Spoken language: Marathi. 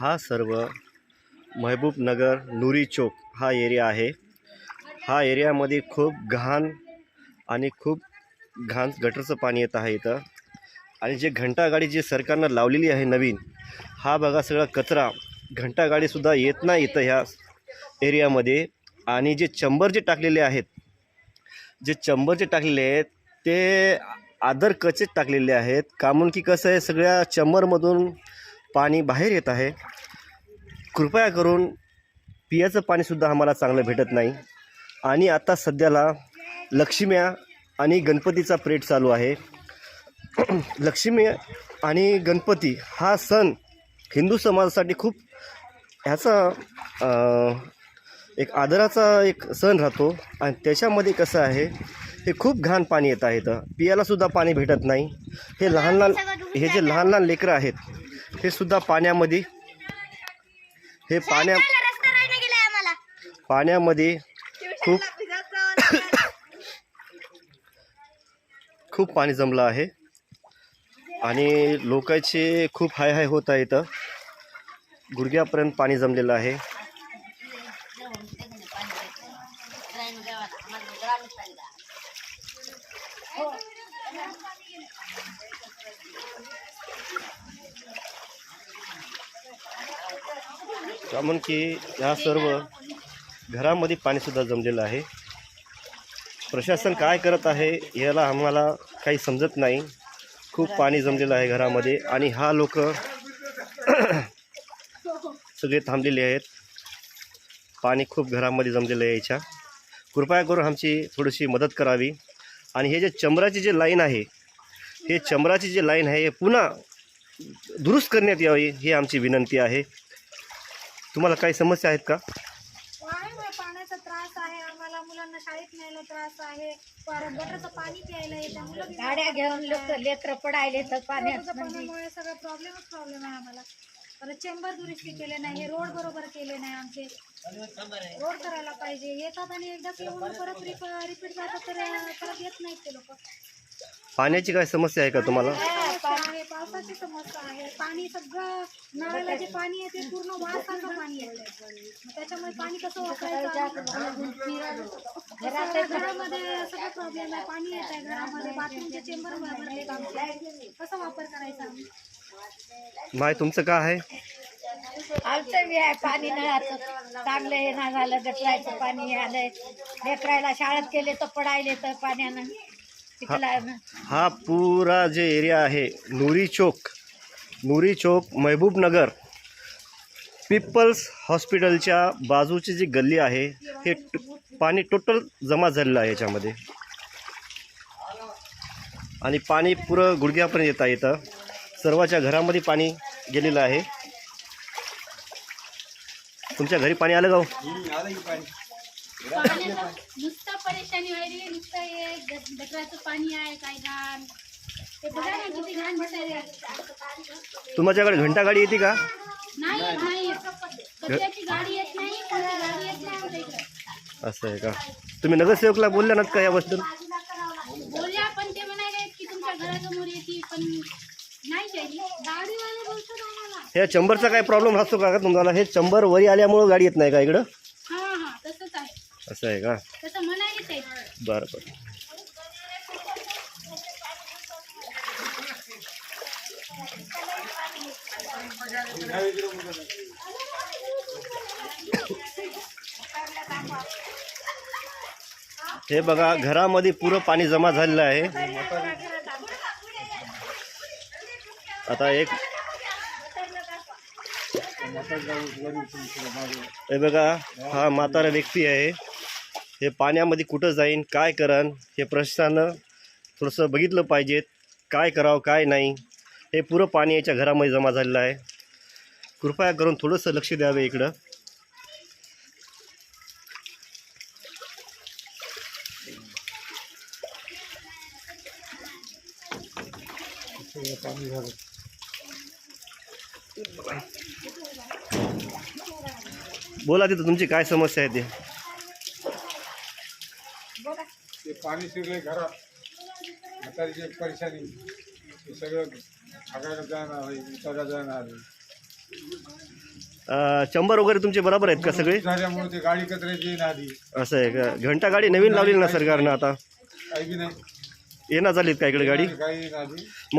हा सर्व महबूबनगर नुरी चौक हा एरिया आहे. हा एरियामध्ये खूप घाण आणि खूप घाण गटरचं पाणी येत आहे इथं. आणि जे घंटागाडी जी सरकारनं लावलेली आहे नवीन हा बघा सगळा कचरा. घंटागाडीसुद्धा येत नाही इथं ह्या एरियामध्ये. आणि जे चंबर जे टाकलेले आहेत जे चंबर जे टाकलेले आहेत ते आदर कचेच टाकलेले आहेत. कामून की कसं आहे सगळ्या चंबरमधून पाणी बाहेर येत आहे. कृपया करून पियाचं पाणीसुद्धा आम्हाला चांगलं भेटत नाही. आणि आता सध्याला लक्ष्म्या आणि गणपतीचा प्रेट चालू आहे. लक्ष्मी आणि गणपती हा सण हिंदू समाजासाठी खूप ह्याचा एक आदराचा एक सण राहतो. आणि त्याच्यामध्ये कसं आहे हे खूप घाण पाणी येत आहे तर पियालासुद्धा पाणी भेटत नाही. हे लहान लहान हे जे लहान लहान लेकरं आहेत हे सुद्धा पाण्यामध्ये हे पाण्या रस्ता राहिला गेलाय आम्हाला. पाण्यामध्ये खूप खूप पाणी जमलं आहे. आणि लोकांचे खूप हाय हाय होत आहे इथं. गुडघ्यापर्यंत पाणी जमलेलं आहे. कारण की ह्या सर्व घरामध्ये पाणीसुद्धा जमलेलं आहे. प्रशासन काय करत आहे याला आम्हाला काही समजत नाही. खूप पाणी जमलेलं आहे घरामध्ये आणि हा लोक सगळे थांबलेले आहेत. पाणी खूप घरामध्ये जमलेलं आहे याच्या. कृपया करून आमची थोडीशी मदत करावी. आणि हे जे चंबराची जे लाईन आहे हे चंबराची जी लाईन आहे हे पुन्हा दुरुस्त करण्यात यावी ही आमची विनंती आहे. तुम्हाला काही समस्या आहेत का? आहे पाण्याचा त्रास आहे आम्हाला मुलांना शाळेत न्यायला त्रास आहे. परत गटरचं पाणी प्यायला येतं मुलं बी- गाड्या घेऊन लोक लेकर पडायले तर पाण्यात गटरचं म्हणजे. पाण्यामुळे सगळं प्रॉब्लेमच प्रॉब्लेम आहे आम्हाला. परत चेंबर दुरुस्ती केले नाही हे रोड बरोबर केले नाही आमचे. रोड करायला पाहिजे. येतात आणि एकदाच येऊन परत रिपीट जातात तर अं, परत येत नाहीत ते लोक. पाण्याची काय समस्या आहे का तुम्हाला? आहे पावसाची समस्या आहे. पाणी सगळं नळाला जे पाणी येते पूर्ण वासाचं पाणी येते मग त्याच्यामुळे पाणी कसं वापरायचं घरात- घरामध्ये सगळं प्रॉब्लेम आहे. पाणी येत आहे घरामध्ये बाथरूमचे चेंबर भरले आमचे कसं वापर करायचा आम्ही? माय तुमचं काय आहे? आमचं बी आहे. पाणी नळाचं चांगलं हे ना झालं. गटरायचं पाणी आलंय. लेकरायला शाळेत केले तर पडायले तर पाण्यानं. हा पुरा जे एरिया आहे नुरी चौक नुरी चौक महबूब नगर पिपल्स हॉस्पिटलच्या बाजूची जी गल्ली आहे हे ट- पाणी टोटल जमा झालेलं आहे याच्यामध्ये. आणि पाणी पुरं गुडघ्यापर्यंत येत आहे इथं सर्वाच्या घरामध्ये पाणी गेलेलं आहे. तुमच्या घरी पाणी आलं का हो? नुसतं हे ग- गटराचं पाणी आहे काय घाण. ते बघा ना किती घाण तुमच्याकडे घंटागाडी येते का? नाही नाही. कचऱ्याची गाडी येत नाही कोणती गाडी येत नाही आमच्या इकडं. असं आहे का? तुम्ही नगरसेवकला बोलल्या नात का याबद्दल? बोलल्या पण ते म्हणाले की तुमच्या घरासमोर येते पण नाही त्याची. गाडीवाले बोलतात आम्हाला. ह्या चंबरचा काय प्रॉब्लेम असतो का तुम्हाला? हे चंबर वरी आल्यामुळं गाडी येत नाही का इकडं? हा हा तसंच आहे. असं आहे का? बरं बरं. हे बघा घरामध्ये पुरं पाणी जमा झालेलं आहे. आता एक हे बघा हा म्हातारा व्यक्ती आहे. हे पाण्यामध्ये कुठं जाईन काय करन हे प्रशासनानं थोडंसं बघितलं पाहिजेत काय करावं काय नाही. हे पुरं पाणी याच्या घरामध्ये जमा झालेलं आहे. कृपया करून थोडंसं लक्ष द्यावे इकडं. बोला तिथं तुमची काय समस्या आहे ते? ते पाणी शिरले घरात. म्हातारीची परेशानी. ते सगळं भागायला जाणार आहे विचारायला जाणार आहे. अं, चंबर वगैरे तुमचे बरोबर आहेत का सगळे? झाल्यामुळे ते गाडी कचऱ्याची आधी असं आहे का? घंटा गाडी नवीन लावली ना सरकारनं आता? काही बी नाही. येणार झालीत का इकडे गाडी? काही आधी मग